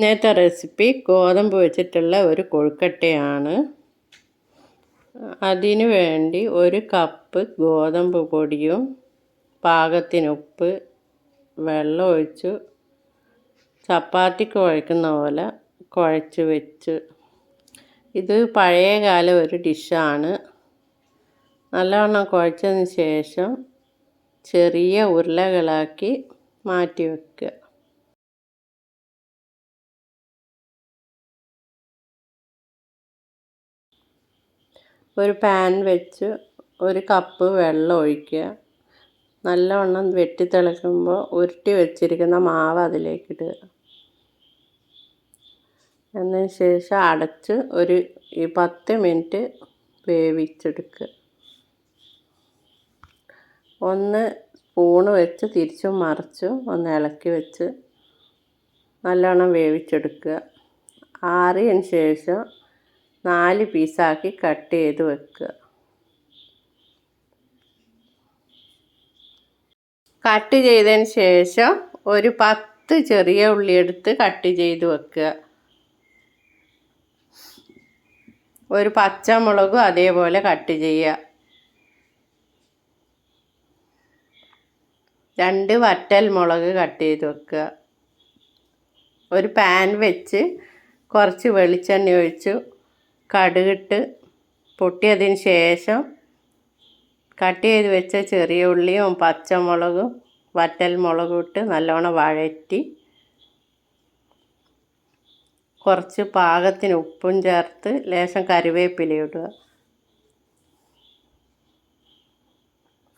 ഇന്നത്തെ റെസിപ്പി ഗോതമ്പ് വെച്ചിട്ടുള്ള ഒരു കൊഴുക്കട്ടയാണ്. അതിനു വേണ്ടി ഒരു കപ്പ് ഗോതമ്പ് പൊടിയും പാകത്തിന് ഉപ്പ് വെള്ളം ഒഴിച്ചു ചപ്പാത്തി കുഴക്കുന്ന പോലെ കുഴച്ച് വെച്ച്. ഇത് പഴയ പഴയകാല ഒരു ഡിഷാണ്. നല്ലവണ്ണം കുഴച്ചതിന് ശേഷം ചെറിയ ഉരുളകളാക്കി മാറ്റി വയ്ക്കുക ഒരു പാൻ വെച്ച് ഒരു കപ്പ് വെള്ളം ഒഴിക്കുക. നല്ലവണ്ണം വെട്ടി തിളക്കുമ്പോൾ ഉരുട്ടി വെച്ചിരിക്കുന്ന മാവ് അതിലേക്കിടുക എന്നതിന് ശേഷം അടച്ച് ഒരു പത്ത് മിനിറ്റ് വേവിച്ചെടുക്കുക. ഒന്ന് സ്പൂണ് വെച്ച് തിരിച്ചും മറിച്ചും ഒന്ന് ഇളക്കി വെച്ച് നല്ലോണം വേവിച്ചെടുക്കുക. ആറിയതിന് ശേഷം നാല് പീസാക്കി കട്ട് ചെയ്ത് വെക്കുക. കട്ട് ചെയ്തതിന് ശേഷം ഒരു പത്ത് ചെറിയ ഉള്ളി എടുത്ത് കട്ട് ചെയ്ത് വെക്കുക. ഒരു പച്ചമുളകും അതേപോലെ കട്ട് ചെയ്യുക. രണ്ട് വറ്റൽ മുളക് കട്ട് ചെയ്ത് വെക്കുക. ഒരു പാൻ വെച്ച് കുറച്ച് വെളിച്ചെണ്ണ ഒഴിച്ചു. കടുകിട്ട് പൊട്ടിയതിന് ശേഷം കട്ട് ചെയ്ത് വെച്ച ചെറിയ ഉള്ളിയും പച്ചമുളകും വറ്റൽ മുളകും ഇട്ട് നല്ലോണം വഴറ്റി കുറച്ച് പാകത്തിന് ഉപ്പും ചേർത്ത് ലേശം കറിവേപ്പില ഇടുക.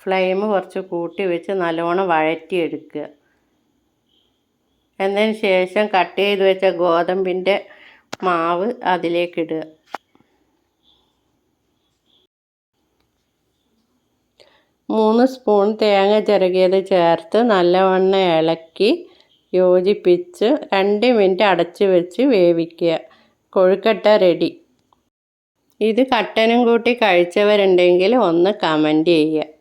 ഫ്ലെയിം കുറച്ച് കൂട്ടി വെച്ച് നല്ലോണം വഴറ്റിയെടുക്കുക. എന്നതിന് ശേഷം കട്ട് ചെയ്ത് വെച്ച ഗോതമ്പിന്റെ മാവ് അതിലേക്കിടുക. മൂന്ന് സ്പൂൺ തേങ്ങ ചിരകിയത് ചേർത്ത് നല്ലവണ്ണം ഇളക്കി യോജിപ്പിച്ച് രണ്ട് മിനിറ്റ് അടച്ച് വെച്ച് വേവിക്കുക. കൊഴുക്കട്ട റെഡി. ഇത് കട്ടനും കൂട്ടി കഴിച്ചവരുണ്ടെങ്കിൽ ഒന്ന് കമന്റ് ചെയ്യുക.